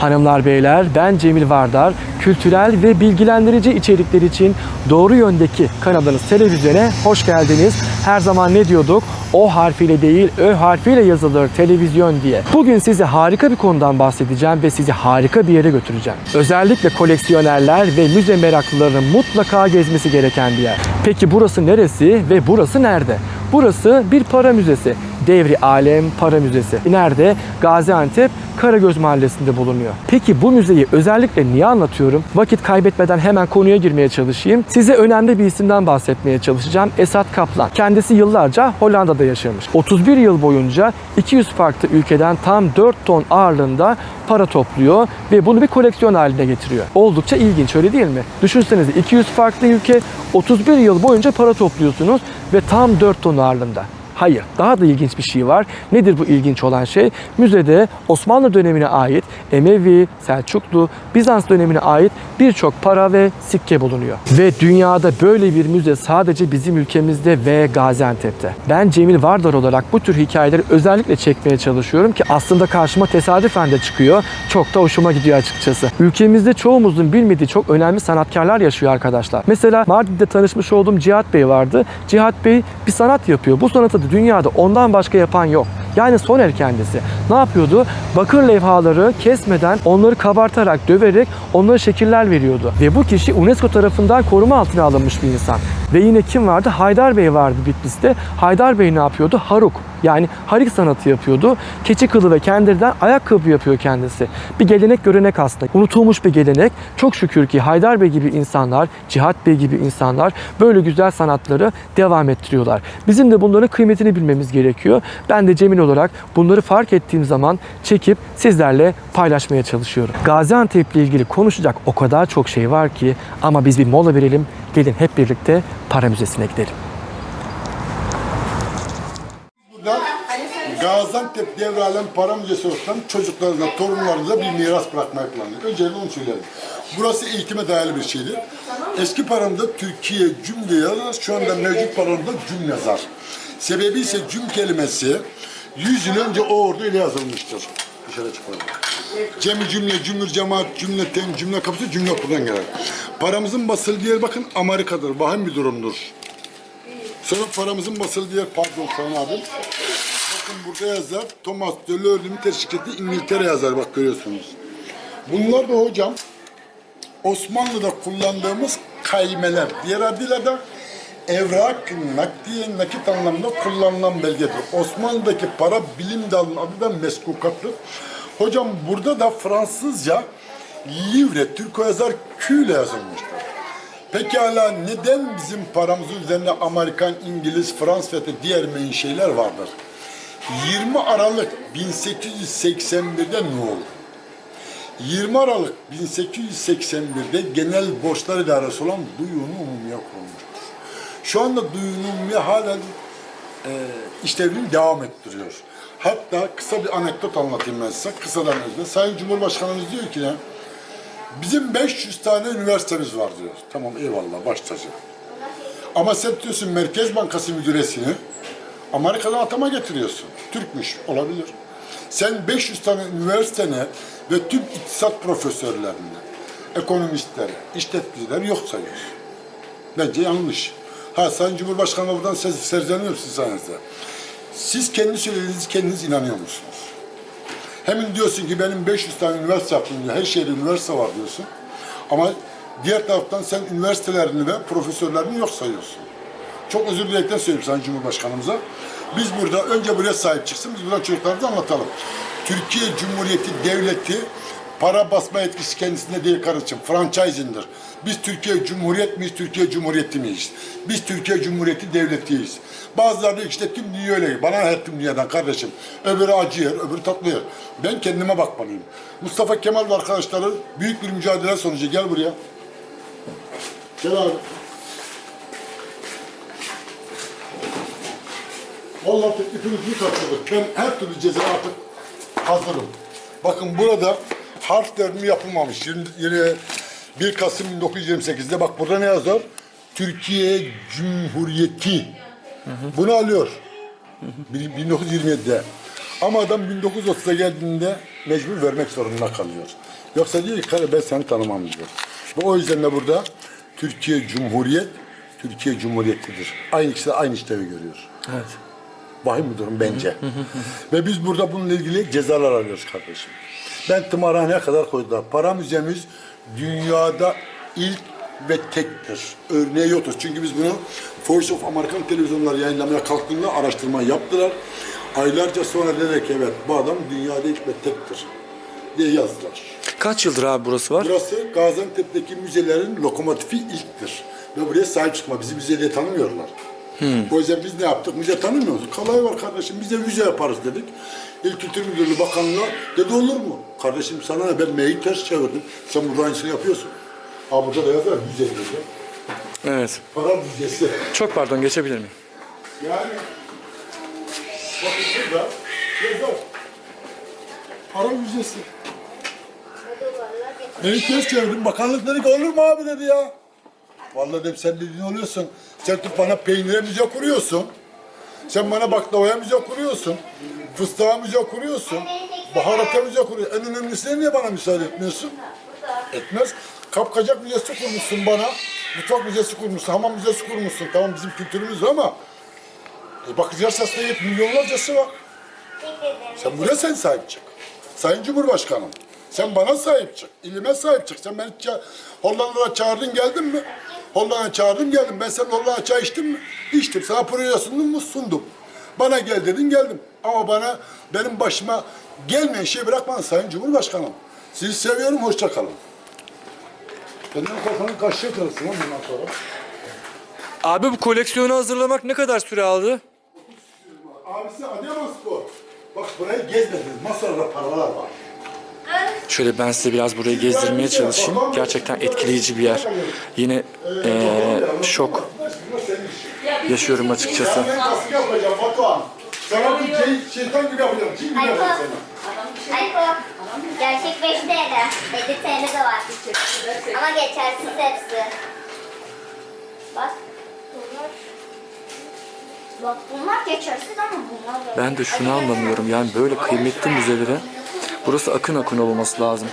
Hanımlar beyler ben Cemil Vardar. Kültürel ve bilgilendirici içerikler için Doğru Yöndeki kanalınız televizyona hoş geldiniz. Her zaman ne diyorduk? O harfiyle değil Ö harfiyle yazılır televizyon diye. Bugün size harika bir konudan bahsedeceğim ve sizi harika bir yere götüreceğim. Özellikle koleksiyonerler ve müze meraklılarının mutlaka gezmesi gereken bir yer. Peki burası neresi ve burası nerede? Burası bir para müzesi. Devri Alem Para Müzesi. Nerede? Gaziantep Karagöz Mahallesi'nde bulunuyor. Peki bu müzeyi özellikle niye anlatıyorum? Vakit kaybetmeden hemen konuya girmeye çalışayım. Size önemli bir isimden bahsetmeye çalışacağım. Esat Kaplan. Kendisi yıllarca Hollanda'da yaşamış. 31 yıl boyunca 200 farklı ülkeden tam 4 ton ağırlığında para topluyor ve bunu bir koleksiyon haline getiriyor. Oldukça ilginç öyle değil mi? Düşünsenize 200 farklı ülke 31 yıl boyunca para topluyorsunuz ve tam 4 ton ağırlığında. Hayır, daha da ilginç bir şey var. Nedir bu ilginç olan şey? Müzede Osmanlı dönemine ait Emevi, Selçuklu, Bizans dönemine ait birçok para ve sikke bulunuyor. Ve dünyada böyle bir müze sadece bizim ülkemizde ve Gaziantep'te. Ben Cemil Vardar olarak bu tür hikayeleri özellikle çekmeye çalışıyorum ki aslında karşıma tesadüfen de çıkıyor. Çok da hoşuma gidiyor açıkçası. Ülkemizde çoğumuzun bilmediği çok önemli sanatkarlar yaşıyor arkadaşlar. Mesela Mardin'de tanışmış olduğum Cihat Bey vardı. Cihat Bey bir sanat yapıyor. Bu sanatı dünyada ondan başka yapan yok. Yani Soner kendisi. Ne yapıyordu? Bakır levhaları kesmeden onları kabartarak, döverek onlara şekiller veriyordu. Ve bu kişi UNESCO tarafından koruma altına alınmış bir insan. Ve yine kim vardı? Haydar Bey vardı Bitlis'te. Haydar Bey ne yapıyordu? Haruk. Yani harik sanatı yapıyordu. Keçi kılı ve kendirden ayakkabı yapıyor kendisi. Bir gelenek görenek aslında. Unutulmuş bir gelenek. Çok şükür ki Haydar Bey gibi insanlar, Cihat Bey gibi insanlar böyle güzel sanatları devam ettiriyorlar. Bizim de bunların kıymetini bilmemiz gerekiyor. Ben de Cemil olarak bunları fark ettiğim zaman çekip sizlerle paylaşmaya çalışıyorum. Gaziantep ile ilgili konuşacak o kadar çok şey var ki ama biz bir mola verelim. Gelin hep birlikte para müzesine gidelim. Burada Gaziantep Devralem Para Müzesi olsan çocuklarınıza, torunlarınıza bir miras bırakmayı planlıyor. Öncelikle onu söylerim. Burası eğitime dayalı bir şeydir. Eski paramda Türkiye cümle yazar, şu anda mevcut paramda cüm yazar. Sebebi ise cüm kelimesi 100 yıl önce o ordu ile yazılmıştır. Dışarı çıkalım. Cemi cümle, cümür cemaat, cümleten, cümle kapısı cümle buradan gelir. Paramızın basıldığı yer bakın Amerika'dır. Vahim bir durumdur. Sonra paramızın basıldığı yer, pardon Sayın abim. Bakın burada yazar, Thomas Delors Limited şirketi İngiltere yazar, bak görüyorsunuz. Bunlar da hocam, Osmanlı'da kullandığımız kaymeler. Diğer adıyla da evrak, nakdiye, nakit anlamında kullanılan belgedir. Osmanlı'daki para bilim dalının adı da meskukattır. Hocam burada da Fransızca livre, Türko yazar Q ile yazılmıştır. Pekala neden bizim paramızın üzerinde Amerikan, İngiliz, Fransız ve diğer menşeiler vardır? 20 Aralık 1881'de ne oldu? 20 Aralık 1881'de Genel Borçlar İdaresi olan Duyunu Umumiye kurulmuştur. Şu anda Duyunu Umumiye halen e, işlevini devam ettiriyor. Hatta kısa bir anekdot anlatayım ben size. Kısadan özle. Sayın Cumhurbaşkanımız diyor ki ne? Bizim 500 tane üniversitemiz var diyor. Tamam eyvallah baş tacı. Ama sen diyorsun Merkez Bankası müdüresini Amerika'dan atama getiriyorsun. Türkmüş olabilir. Sen 500 tane üniversitene ve tüm iktisat profesörlerini, ekonomistleri, işletmecileri yok sayıyorsun. Bence yanlış. Ha Sayın Cumhurbaşkanı buradan ses serzeniyorum sizin sayenizde. Siz kendi söylediğiniz kendiniz inanıyor musunuz? Hemen diyorsun ki benim 500 tane üniversite yaptım diyor. Her şehirde üniversite var diyorsun. Ama diğer taraftan sen üniversitelerini ve profesörlerini yok sayıyorsun. Çok özür dilerekten söyleyeyim Sayın Cumhurbaşkanımıza. Biz burada önce buraya sahip çıksın, biz burada çocuklarımıza anlatalım. Türkiye Cumhuriyeti Devleti para basma etkisi kendisinde değil kardeşim. Franchising'dir. Biz Türkiye Cumhuriyet miyiz, Türkiye Cumhuriyeti miyiz? Biz Türkiye Cumhuriyeti Devletiyiz. Bazıları diyor işte tüm dünya öyle. Bana her tüm dünyadan kardeşim. Öbürü acı yer, öbürü tatlı yer. Ben kendime bakmalıyım. Mustafa Kemal ve arkadaşları büyük bir mücadele sonucu. Gel buraya. Gel abi. Vallahi teklifinizi kaçırdık. Ben her türlü ceza artık hazırım. Bakın burada harflerim yapılmamış. 20, 1 Kasım 1928'de bak burada ne yazar? Türkiye Cumhuriyeti. Bunu alıyor. Bir- 1927'de. Ama adam 1930'a geldiğinde mecbur vermek zorunda kalıyor. Yoksa diyor ki "Karı, ben seni tanımam diyor. Ve o yüzden de burada Türkiye Cumhuriyet, Türkiye Cumhuriyeti'dir. Aynı ikisi de aynı işlevi görüyor. Evet. Vahim bir durum bence. Ve biz burada bununla ilgili cezalar alıyoruz kardeşim. Ben tımarhaneye kadar koydular. Para müzemiz dünyada ilk ve tektir. Örneği yoktur. Çünkü biz bunu Voice of American televizyonları yayınlamaya kalktığında araştırma yaptılar. Aylarca sonra dediler ki evet bu adam dünyada ilk ve tektir diye yazdılar. Kaç yıldır abi burası var? Burası Gaziantep'teki müzelerin lokomotifi ilktir. Ve buraya sahip çıkma. Bizi müze diye tanımıyorlar. O yüzden biz ne yaptık? Müze tanımıyoruz. Kalay var kardeşim. Biz de müze yaparız dedik. İl Kültür Müdürlüğü Bakanlığı dedi olur mu? Kardeşim sana ne? Ben M'yi ters çevirdim. Sen burada aynısını yapıyorsun. Aa burada da yazar müze diyor. Evet. Para müzesi. Çok pardon geçebilir miyim? Yani bakın burada yazar. Para müzesi. Beni ters çevirdim. Bakanlık dedi ki olur mu abi dedi ya. Vallahi dedim sen dediğin oluyorsun. Sen tut bana peynire müze kuruyorsun. Sen bana baklavaya müze kuruyorsun. Fıstığa müze kuruyorsun. Baharata müze kuruyorsun. En önemlisi niye bana müsaade etmiyorsun? Etmez. Kapkacak müzesi kurmuşsun bana. Mutfak müzesi kurmuşsun. Hamam müzesi kurmuşsun. Tamam bizim kültürümüz ama e bakacağız aslında hep milyonlarcası var. Sen buraya sen sahip çık. Sayın Cumhurbaşkanım. Sen bana sahip çık. İlime sahip çık. Sen beni ça- Hollanda'da çağırdın geldin mi? Hollanda'ya çağırdım geldim. Ben senin Hollanda çay içtim mi? İçtim. Sana proje sundum mu? Sundum. Bana gel dedin geldim. Ama bana benim başıma gelmeyen şey bırakmadın Sayın Cumhurbaşkanım. Sizi seviyorum. Hoşça kalın. Benden kafanın kaşığı kırılsın lan bundan sonra. Abi bu koleksiyonu hazırlamak ne kadar süre aldı? Abisi Adıyaman Spor. Bak burayı gezmediniz. Masada paralar var. Şöyle ben size biraz burayı gezdirmeye çalışayım. Gerçekten etkileyici bir yer. Yine eee, şok yaşıyorum açıkçası. Sana bu şey, şeytan gibi yapacağım. Cin gibi yapacağım sana. Ayko, gerçek 5 TL, 7 TL de var. Ama geçersiz hepsi. Bak, bunlar... Bak bunlar geçersiz ama bunlar. Ben de şunu anlamıyorum yani böyle kıymetli müzelere burası akın akın olması lazım.